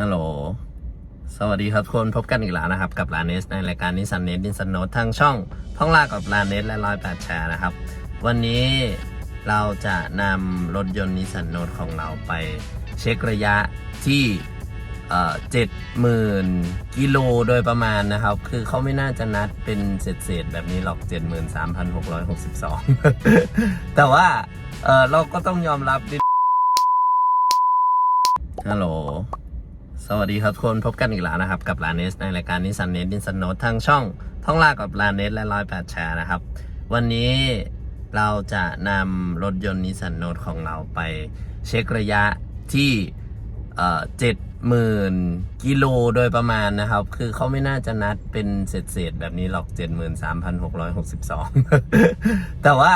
ฮัลโหล สวัสดีครับทุกคนพบกันอีกแล้วนะครับ กับลาเนสในรายการนิสันเนสดิสันโนททางช่องท่องลากับลาเนสและร้อยแปดแชร์นะครับ วันนี้เราจะนำรถยนต์นิสันโนตของเราไปเช็คระยะที่เจ็ดหมื่นกิโลโดยประมาณนะครับ คือเขาไม่น่าจะนัดเป็นเศษๆแบบนี้หรอก73,662แต่ว่าเอ่อเราก็ต้องยอมรับนิฮัลโหล สวัสดีครับทุกคนพบกันอีกแล้วนะครับ กับลานเนสในรายการนิสันเนสดิสันโนททางช่องท่องลากับลานเนสและร้อยแปดแชร์นะครับ วันนี้เราจะนำรถยนต์นิสันโนตของเราไปเช็คระยะที่เจ็ดหมื่นกิโลโดยประมาณนะครับ คือเขาไม่น่าจะนัดเป็นเศษๆแบบนี้หรอก 73,662 แต่ว่า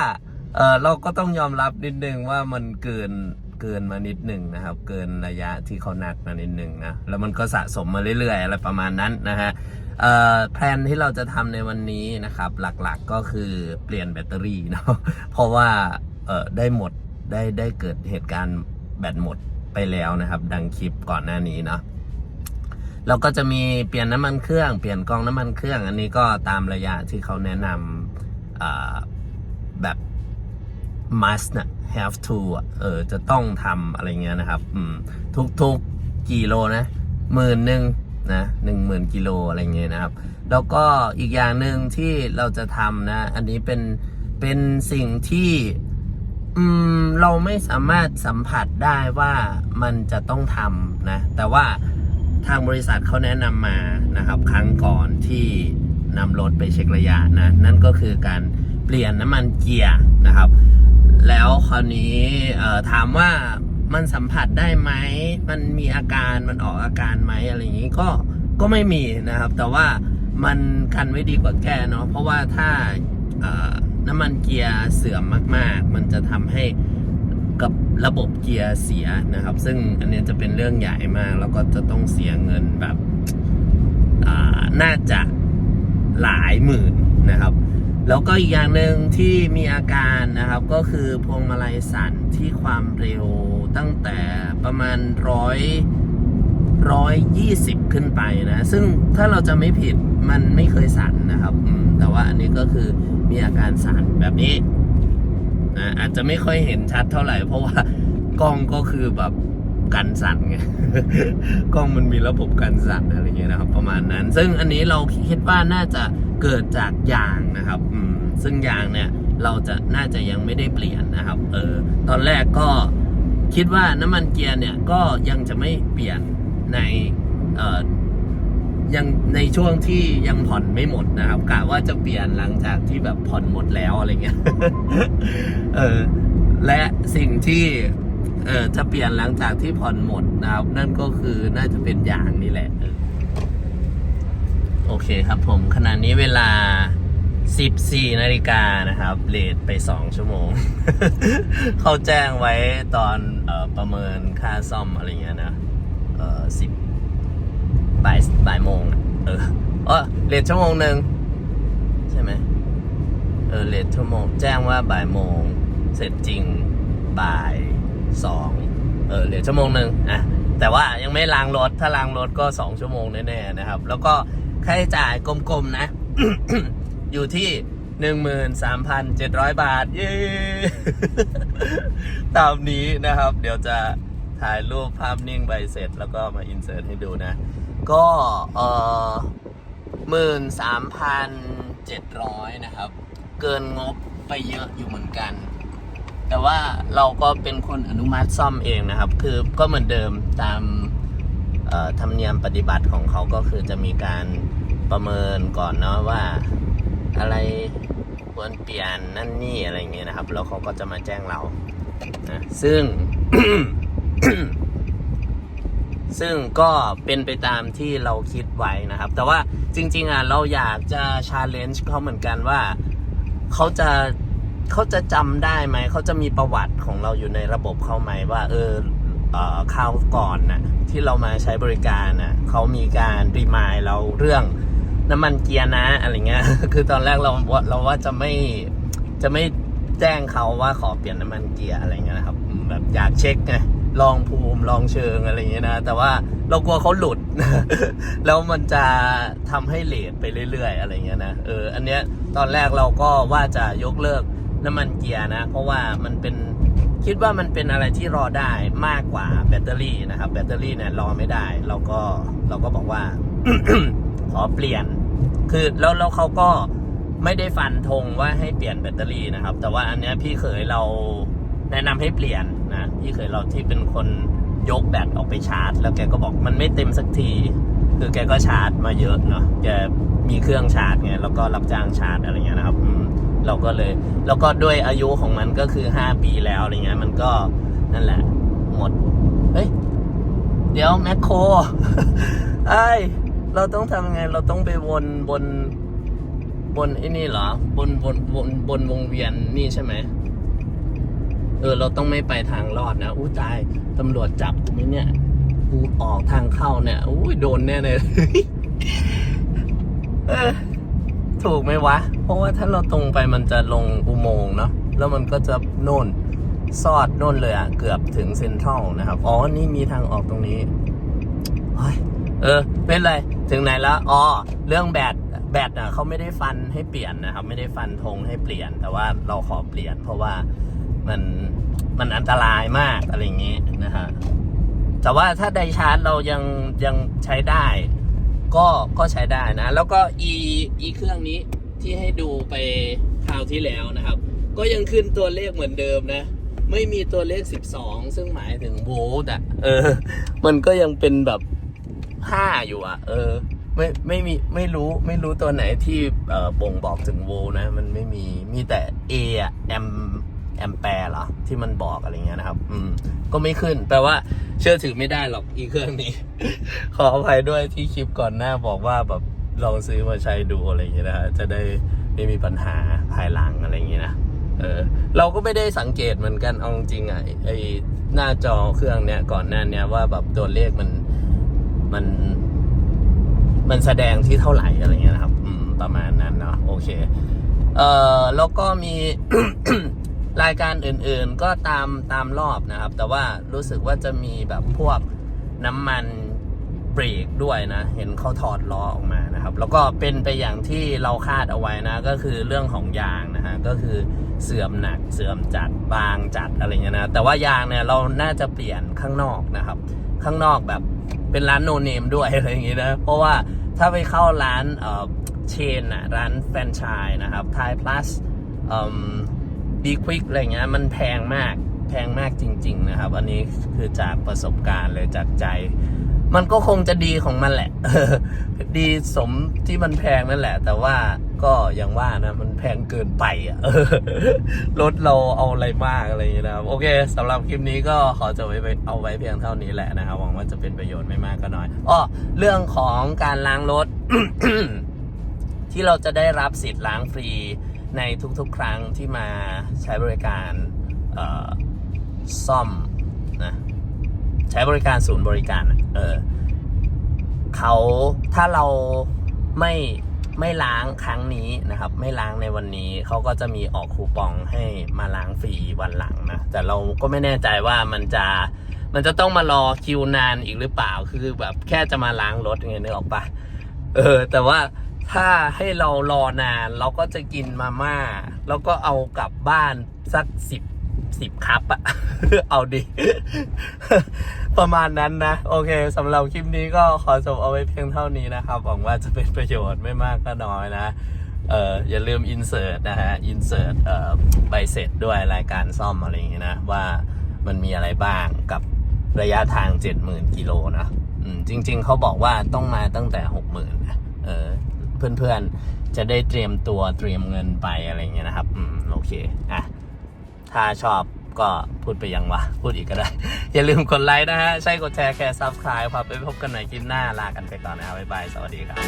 เออเราก็ต้องยอมรับนิดนึงว่ามันเกิน เกินมานิดหนึ่งนะครับ เกินระยะที่เขานัดมานิดหนึ่งนะแล้วมันก็สะสมมาเรื่อยๆอะไรประมาณนั้นนะฮะแพลนที่เราจะทำในวันนี้นะครับ หลักๆก็คือเปลี่ยนแบตเตอรี่เนาะเพราะว่าได้หมดได้ได้เกิดเหตุการณ์แบตหมดไปแล้วนะครับ ดังคลิปก่อนหน้านี้เนาะเราก็จะมีเปลี่ยนน้ำมันเครื่อง เปลี่ยนกองน้ำมันเครื่อง อันนี้ก็ตามระยะที่เขาแนะนำ must นะ have to อะเออจะต้องทำอะไรเงี้ยนะครับอืมทุกทุกกี่โลนะหมื่นหนึ่งนะหนึ่งหมื่นกิโลอะไรเงี้ยนะครับ แล้วก็อีกอย่างหนึ่งที่เราจะทำนะ อันนี้เป็นเป็นสิ่งที่อืมเราไม่สามารถสัมผัสได้ว่ามันจะต้องทำนะ แต่ว่าทางบริษัทเขาแนะนำมานะครับ ครั้งก่อนที่นำรถไปเช็คระยะนะ นั่นก็คือการเปลี่ยนน้ำมันเกียร์นะครับ แล้วคราวนี้ถามว่ามันสัมผัสได้ไหม มันมีอาการมันออกอาการไหมอะไรอย่างนี้ก็ก็ไม่มีนะครับ แต่ว่ามันกันไว้ดีกว่าแก้เนาะเพราะว่าถ้าน้ำมันเกียร์เสื่อมมาก ๆ มันจะทำให้กับระบบเกียร์เสียนะครับ ซึ่งอันนี้จะเป็นเรื่องใหญ่มาก แล้วก็จะต้องเสียเงินแบบน่าจะหลายหมื่นนะครับ แล้วก็อีกอย่างหนึ่งที่มีอาการนะครับก็คือพวงมาลัยสั่นที่ความเร็วตั้งแต่ประมาณร้อยร้อยยี่สิบขึ้นไปนะ ซึ่งถ้าเราจะไม่ผิดมันไม่เคยสั่นนะครับแต่ว่าอันนี้ก็คือมีอาการสั่นแบบนี้นะอาจจะไม่ค่อยเห็นชัดเท่าไหร่ เพราะว่ากล้องก็คือแบบกันสั่นไงกล้องมันมีระบบกันสั่นอะไรเงี้ยนะครับ ประมาณนั้น ซึ่งอันนี้เราคิดว่าน่าจะ เกิดจากยางนะครับอืมซึ่งยางเนี่ยเราจะน่าจะยังไม่ได้เปลี่ยนนะครับ เออ ตอนแรกก็คิดว่าน้ำมันเกียร์เนี่ยก็ยังจะไม่เปลี่ยนในเอ่อยังในช่วงที่ยังผ่อนไม่หมดนะครับกะว่าจะเปลี่ยนหลังจากที่แบบผ่อนหมดแล้วอะไรเงี้ย เออ และสิ่งที่เออจะเปลี่ยนหลังจากที่ผ่อนหมดนะครับ นั่นก็คือน่าจะเป็นยางนี่แหละเออ โอเคครับผมขณะนี้เวลา 14นาฬิกานะครับเลทไป 2 ชั่วโมง เขาแจ้งไว้ตอนออประเมินค่าซ่อมอะไรเงี้ยนะเออสิบบ่ายบ่ายโมง เออเออเลทชั่วโมงหนึ่งใช่ไหมเออเลทชั่วโมง แจ้งว่าบ่ายโมง เสร็จจริงบ่ายสองเออเหลือชั่วโมงหนึ่งอะแต่ว่ายังไม่ล้างรถ ถ้าล้างรถก็สองชั่วโมงแน่ๆนะครับ แล้วก็ ค่าใช้จ่ายกลมๆนะ อยู่ที่หนึ่งหมื่นสามพันเจ็ดร้อยบาท เย้ ตามนี้นะครับ เดี๋ยวจะถ่ายรูปภาพนิ่งใบเสร็จ แล้วก็มาอินเสิร์ตให้ดูนะ ก็เออหมื่นสามพันเจ็ดร้อยนะครับ เกินงบไปเยอะอยู่เหมือนกัน แต่ว่าเราก็เป็นคนอนุมัติซ่อมเองนะครับ คือก็เหมือนเดิมตามธรรมเนียมปฏิบัติของเขาก็คือจะมีการ ประเมินก่อนเนาะว่า อะไรควรเปลี่ยนนั่นนี่อะไรเงี้ยนะครับ แล้วเขาก็จะมาแจ้งเรานะซึ่ง ซึ่งก็เป็นไปตามที่เราคิดไว้นะครับ แต่ว่าจริง ๆอะเราอยากจะชาเลนจ์เขาเหมือนกันว่าเขาจะเขาจะจำได้ไหม เขาจะมีประวัติของเราอยู่ในระบบเขาไหมว่า เออเอ่อคราวก่อนน่ะที่เรามาใช้บริการน่ะเขามีการรีมายเราเรื่อง น้ำมันเกียร์นะอะไรเงี้ย คือตอนแรกเราเราว่าจะไม่จะไม่แจ้งเขาว่าขอเปลี่ยนน้ำมันเกียร์อะไรเงี้ยนะครับแบบอยากเช็คไงลองภูมิลองเชิงอะไรเงี้ยนะแต่ว่าเรากลัวเขาหลุด แล้วมันจะทำให้เลทไปเรื่อย ๆ อะไรเงี้ยนะเอออันเนี้ยตอนแรกเราก็ว่าจะยกเลิกน้ำมันเกียร์นะ เพราะว่ามันเป็นคิดว่ามันเป็นอะไรที่รอได้มากกว่าแบตเตอรี่นะครับ แบตเตอรี่เนี่ยรอไม่ได้ เราก็เราก็บอกว่าขอเปลี่ยน คือแล้วแล้วเขาก็ไม่ได้ฟันธงว่าให้เปลี่ยนแบตเตอรี่นะครับ แต่ว่าอันเนี้ยพี่เขยเราแนะนำให้เปลี่ยนนะพี่เขยเราที่เป็นคนยกแบตออกไปชาร์จ แล้วแกก็บอกมันไม่เต็มสักที คือแกก็ชาร์จมาเยอะเนาะแกมีเครื่องชาร์จไงแล้วก็รับจ้างชาร์จอะไรเงี้ยนะครับเราก็เลย แล้วก็ด้วยอายุของมันก็คือห้าปีแล้วอะไรเงี้ย มันก็นั่นแหละ หมด เฮ้ย เดี๋ยวแมคโครไอ้ เราต้องทำยังไง เราต้องไปวนบนบนไอ้นี่เหรอ บนบนบนบนวงเวียนนี่ใช่ไหม เออ เราต้องไม่ไปทางรอดนะ อู้ตายตำรวจจับกูไหมเนี่ย กูออกทางเข้าเนี่ย อุ้ยโดนแน่เลยเออถูกไหมวะ เพราะว่าถ้าเราตรงไปมันจะลงอุโมงค์เนาะ แล้วมันก็จะโน่นซอดโน่นเลยอะเกือบถึงเซ็นทรัลนะครับ อ๋อ นี่มีทางออกตรงนี้เฮ้ย เออเป็นไรถึงไหนแล้วอ๋อเรื่องแบตแบตอะเขาไม่ได้ฟันให้เปลี่ยนนะครับ ไม่ได้ฟันธงให้เปลี่ยน แต่ว่าเราขอเปลี่ยน เพราะว่ามันมันอันตรายมากอะไรอย่างนี้นะฮะแต่ว่าถ้าไดชาร์จเรายังยังใช้ได้ ก็ก็ใช้ได้นะ แล้วก็อีอีเครื่องนี้ที่ให้ดูไปคราวที่แล้วนะครับ ก็ยังขึ้นตัวเลขเหมือนเดิมนะ ไม่มีตัวเลข 12 ซึ่งหมายถึงโวลต์อะเออ มันก็ยังเป็นแบบ 5อยู่อะ เออ ไม่ไม่มีไม่รู้ไม่รู้ตัวไหนที่เอ่อบ่งบอกถึงโวล์นะ มันไม่มีมีแต่ A อะแอมแอมแปร์เหรอที่มันบอกอะไรเงี้ยนะครับ อืม ก็ไม่ขึ้นแปลว่าเชื่อถือไม่ได้หรอกอีเครื่องนี้ ขออภัยด้วยที่คลิปก่อนหน้าบอกว่าแบบลองซื้อมาใช้ดูอะไรเงี้ยนะจะได้ไม่มีปัญหาภายหลังอะไรเงี้ยนะเออเราก็ไม่ได้สังเกตเหมือนกันเอาจริงๆอะไอหน้าจอเครื่องเนี้ยก่อนหน้าเนี้ยว่าแบบตัวเลขมัน มันมันแสดงที่เท่าไหร่อะไรเงี้ยนะครับ อืม ประมาณนั้นเนาะโอเค เอ่อแล้วก็มีรายการอื่นๆก็ตามตามรอบนะครับ แต่ว่ารู้สึกว่าจะมีแบบพวกน้ำมันเบรกด้วยนะ เห็นเขาถอดล้อออกมานะครับ แล้วก็เป็นไปอย่างที่เราคาดเอาไว้นะ ก็คือเรื่องของยางนะฮะก็คือเสื่อมหนักเสื่อมจัดบางจัดอะไรเงี้ยนะ แต่ว่ายางเนี่ยเราน่าจะเปลี่ยนข้างนอกนะครับ ข้างนอกแบบ เป็นร้านโนเนมด้วยอะไรอย่างงี้นะ เพราะว่าถ้าไปเข้าร้านเอ่อเชนอะร้านแฟรนไชส์นะครับไทยพลัสบีควิกอะไรเงี้ยมันแพงมากแพงมากจริง ๆ นะครับ อันนี้คือจากประสบการณ์เลยจากใจ มันก็คงจะดีของมันแหละ ดีสมที่มันแพงนั่นแหละ แต่ว่าก็อย่างว่านะมันแพงเกินไปอะรถเราเอาอะไรมากอะไรอย่างเงี้ยนะครับโอเคสำหรับคลิปนี้ก็ขอจะไว้เอาไว้เพียงเท่านี้แหละนะครับหวังว่าจะเป็นประโยชน์ไม่มากก็น้อยอ้อเรื่องของการล้างรถ ที่เราจะได้รับสิทธิ์ล้างฟรีในทุกๆ ครั้งที่มาใช้บริการซ่อมนะ ใช้บริการศูนย์บริการเออเขาถ้าเราไม่ไม่ล้างครั้งนี้นะครับ ไม่ล้างในวันนี้เขาก็จะมีออกคูปองให้มาล้างฟรีวันหลังนะแต่เราก็ไม่แน่ใจว่ามันจะมันจะต้องมารอคิวนานอีกหรือเปล่าคือแบบแค่จะมาล้างรถไงนึกออกปะเออ แต่ว่าถ้าให้เรารอนานเราก็จะกินมาม่า แล้วก็เอากลับบ้านสักสิบ สิบคัพอะเอาดิ ประมาณนั้นนะ โอเคสำหรับคลิปนี้ก็ขอจบเอาไว้เพียงเท่านี้นะครับ หวังว่าจะเป็นประโยชน์ไม่มากก็น้อยนะเอออย่าลืมอินเสิร์ตนะฮะอินเสิร์ตเอ่อใบเสร็จด้วยรายการซ่อมอะไรอย่างเงี้ยนะ ว่ามันมีอะไรบ้างกับระยะทาง 70,000กิโลนะอืมจริง ๆ เขาบอกว่าต้องมาตั้งแต่ 60,000นะเออเพื่อนๆ จะได้เตรียมตัวเตรียมเงินไปอะไรอย่างเงี้ยนะครับ อืม โอเค อะ ถ้าชอบก็พูดไปยังวะ พูดอีกก็ได้ อย่าลืมกดไลค์นะฮะ ใช่กดแชร์แค่ซับสไคร b e ครับไปพบกันใหม่คลิปหน้าลากันไปก่อนนะครับบ๊ายบาย สวัสดีครับ